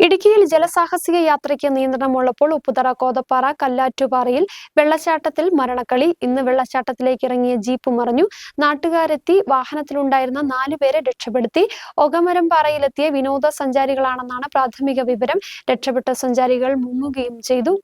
ഇടുക്കിയിൽ ജലസാഹസിക യാത്രയ്ക്ക് നിയന്ത്രണമുള്ളപ്പോൾ ഉപ്പുതറ കോതപ്പാറ കല്ലാറ്റുപാറയിൽ വെള്ളച്ചാട്ടത്തിൽ മരണക്കളി. ഇന്ന് വെള്ളച്ചാട്ടത്തിലേക്ക് ഇറങ്ങിയ ജീപ്പ് മറിഞ്ഞു. നാട്ടുകാരെത്തി വാഹനത്തിലുണ്ടായിരുന്ന നാലുപേരെ രക്ഷപ്പെടുത്തി. ഒകമരം പാറയിലെത്തിയ വിനോദസഞ്ചാരികളാണെന്നാണ് പ്രാഥമിക വിവരം. രക്ഷപ്പെട്ട സഞ്ചാരികൾ മുങ്ങുകയും ചെയ്തു.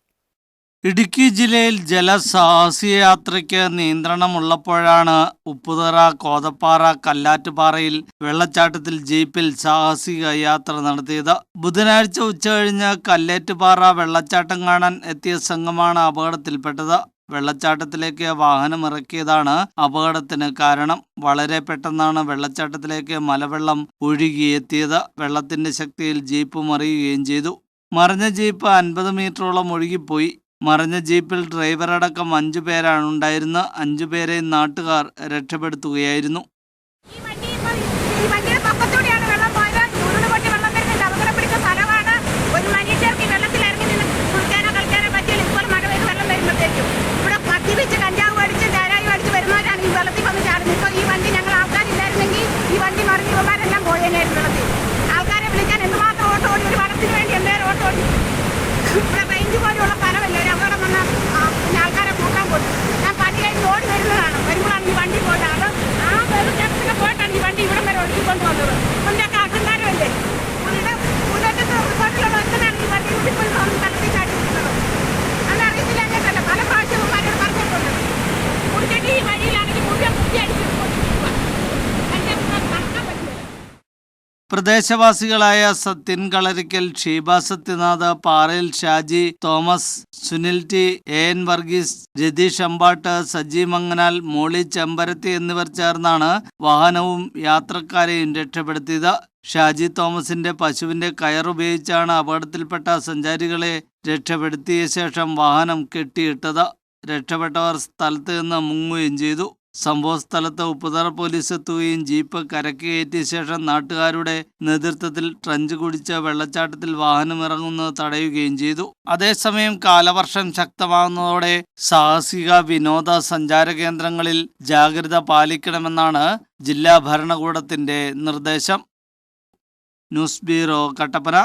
ഇടുക്കി ജില്ലയിൽ ജലസാഹസിക ജലസാഹസികയാത്രയ്ക്ക് നിയന്ത്രണമുള്ളപ്പോഴാണ് ഉപ്പുതറ കോതപ്പാറ കല്ലാറ്റുപാറയിൽ വെള്ളച്ചാട്ടത്തിൽ ജീപ്പിൽ സാഹസിക യാത്ര നടത്തിയത്. ബുധനാഴ്ച ഉച്ചകഴിഞ്ഞ് കല്ലേറ്റുപാറ വെള്ളച്ചാട്ടം കാണാൻ എത്തിയ സംഘമാണ് അപകടത്തിൽപ്പെട്ടത്. വെള്ളച്ചാട്ടത്തിലേക്ക് വാഹനം ഇറക്കിയതാണ് അപകടത്തിന് കാരണം. വളരെ പെട്ടെന്നാണ് വെള്ളച്ചാട്ടത്തിലേക്ക് മലവെള്ളം ഒഴുകിയെത്തിയത്. വെള്ളത്തിന്റെ ശക്തിയിൽ ജീപ്പ് മറിയുകയും ചെയ്തു. മറിഞ്ഞ ജീപ്പ് അൻപത് മീറ്ററോളം ഒഴുകിപ്പോയി. മറിഞ്ഞ ജീപ്പിൽ ഡ്രൈവറടക്കം അഞ്ചു പേരാണ് ഉണ്ടായിരുന്നത് അഞ്ചു പേരെ നാട്ടുകാർ രക്ഷപ്പെടുത്തുകയായിരുന്നു. പ്രദേശവാസികളായ Sathyan Kalarikkal Sheeba Sathyanath Parayil Shaji Thomas Sunil T A N Varghese Ratheesh Ambattu Saji Manganal Molly Chemparathy എന്നിവർ ചേർന്നാണ് വാഹനവും യാത്രക്കാരെയും രക്ഷപ്പെടുത്തിയത്. ഷാജി തോമസിന്റെ പശുവിന്റെ കയറുപയോഗിച്ചാണ് അപകടത്തിൽപ്പെട്ട സഞ്ചാരികളെ രക്ഷപ്പെടുത്തിയ ശേഷം വാഹനം കെട്ടിയിട്ടത്. രക്ഷപ്പെട്ടവർ സ്ഥലത്ത് നിന്ന് മുങ്ങുകയും ചെയ്തു. സംഭവ സ്ഥലത്ത് ഉപ്പുതറ പോലീസ് എത്തുകയും ജീപ്പ് കരക്ക് കയറ്റിയ ശേഷം നാട്ടുകാരുടെ നേതൃത്വത്തിൽ ട്രഞ്ച് കുടിച്ച് വെള്ളച്ചാട്ടത്തിൽ വാഹനം ഇറങ്ങുന്നത് തടയുകയും ചെയ്തു. അതേസമയം കാലവർഷം ശക്തമാകുന്നതോടെ സാഹസിക വിനോദ സഞ്ചാര കേന്ദ്രങ്ങളിൽ ജാഗ്രത പാലിക്കണമെന്നാണ് ജില്ലാ ഭരണകൂടത്തിന്റെ നിർദ്ദേശം. News bureau Kattappana.